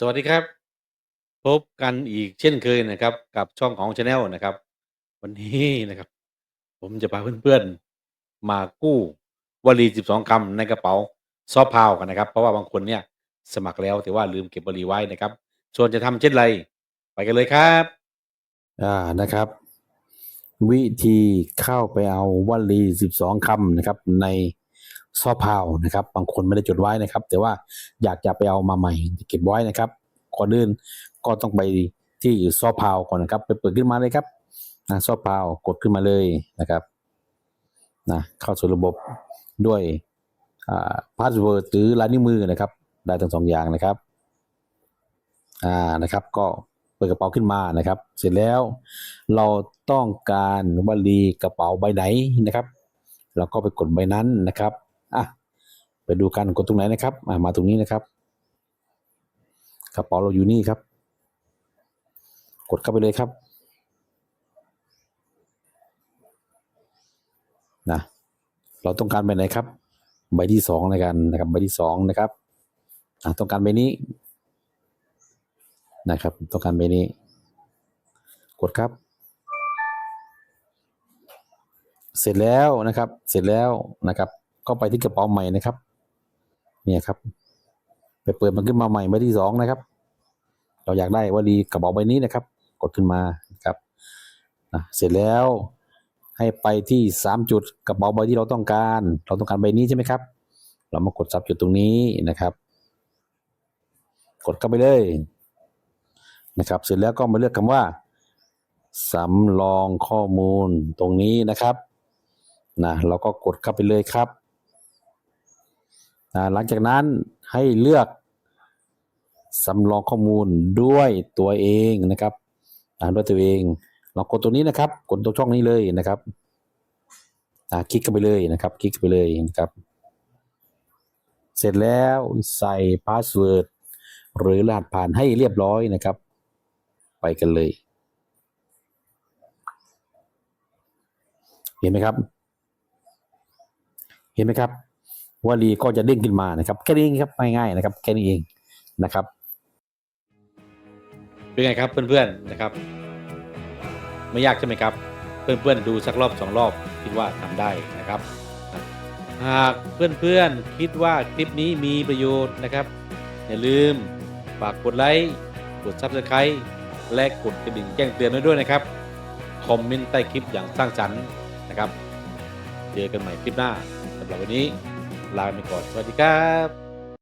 สวัสดีครับ พบกันอีกเช่นเคยนะครับ กับช่องของชาแนลนะครับ วันนี้นะครับ ผมจะพาเพื่อนๆ มากู้วลี 12 คำในกระเป๋าซอฟพาวกันนะครับ เพราะว่าบางคนเนี่ยสมัครแล้วแต่ว่าลืมเก็บวลีไว้นะครับ ส่วนจะทำเช่นไร ไปกันเลยครับ อ่านะครับ วิธีเข้าไปเอาวลีสิบสองคำนะครับ ใน ซอพาวนะครับ บางคนไม่ได้จดไว้นะครับ แต่ว่าอยากจะไปเอามาใหม่เก็บไว้นะครับก่อนอื่นก็ต้องไปที่ซอพาวก่อนนะครับ ไปเปิดขึ้นมาเลยครับนะซอพาวกดขึ้นมาเลยนะครับนะเข้าสู่ระบบด้วยพาสเวิร์ดหรือลายนิ้วมือนะครับ ได้ทั้งสองอย่างนะครับอ่านะครับ ก็เปิดกระเป๋าขึ้นมานะครับ เสร็จแล้วเราต้องการวลีกระเป๋าใบไหนนะครับ เราก็ไปกดใบนั้นนะครับ อะไปดูกันกดตรงไหนนะครับอะมาตรงนี้นะครับกระเป๋าเราอยู่นี่ครับ กดเข้าไปเลยครับนะเราต้องการใบไหนครับ ใบที่สองในกันนะครับใบที่สองนะครับต้องการใบนี้นะครับ ต้องการใบนี้ กดครับ เสร็จแล้วนะครับ เสร็จแล้วนะครับ ก็ไปที่กระเป๋าใหม่นะครับ เนี่ยครับ ไปเปิดมันขึ้นมาใหม่ใบที่สองนะครับ เราอยากได้วลีกระเป๋าใบนี้นะครับ กดขึ้นมาครับนะเสร็จแล้วให้ไปที่สามจุดกระเป๋าใบที่เราต้องการ เราต้องการใบนี้ใช่ไหมครับ เรามากดซับจุดตรงนี้นะครับ กดเข้าไปเลยนะครับ เสร็จแล้วก็มาเลือกคำว่าสำรองข้อมูลตรงนี้นะครับนะเราก็กดเข้าไปเลยครับ หลังจากนั้นให้เลือกสำรองข้อมูลด้วยตัวเองนะครับนะด้วยตัวเองเรากดตัวนี้นะครับกดตรงช่องนี้เลยนะครับนะคลิกเข้าไปเลยนะครับ คลิกไปเลยนะครับ เสร็จแล้วใส่พาสเวิร์ดหรือรหัสผ่านให้เรียบร้อยนะครับ ไปกันเลย เห็นไหมครับ เห็นไหมครับ วลีก็จะเด้งขึ้นมานะครับแค่นี้เองครับง่ายๆนะครับแค่นี้เองนะครับ เป็นไงครับเพื่อนๆนะครับ ไม่ยากใช่ไหมครับ เพื่อนๆดูสักรอบสองรอบคิดว่าทำได้นะครับ หากเพื่อนๆคิดว่าคลิปนี้มีประโยชน์นะครับ อย่าลืมฝากกดไลค์กด Subscribe และกดกระดิ่งแจ้งเตือนไว้ด้วยนะครับคอมเมนต์ใต้คลิปอย่างสร้างสรรค์นะครับ เจอกันใหม่คลิปหน้าสำหรับวันนี้ ลาไปก่อน สวัสดีครับ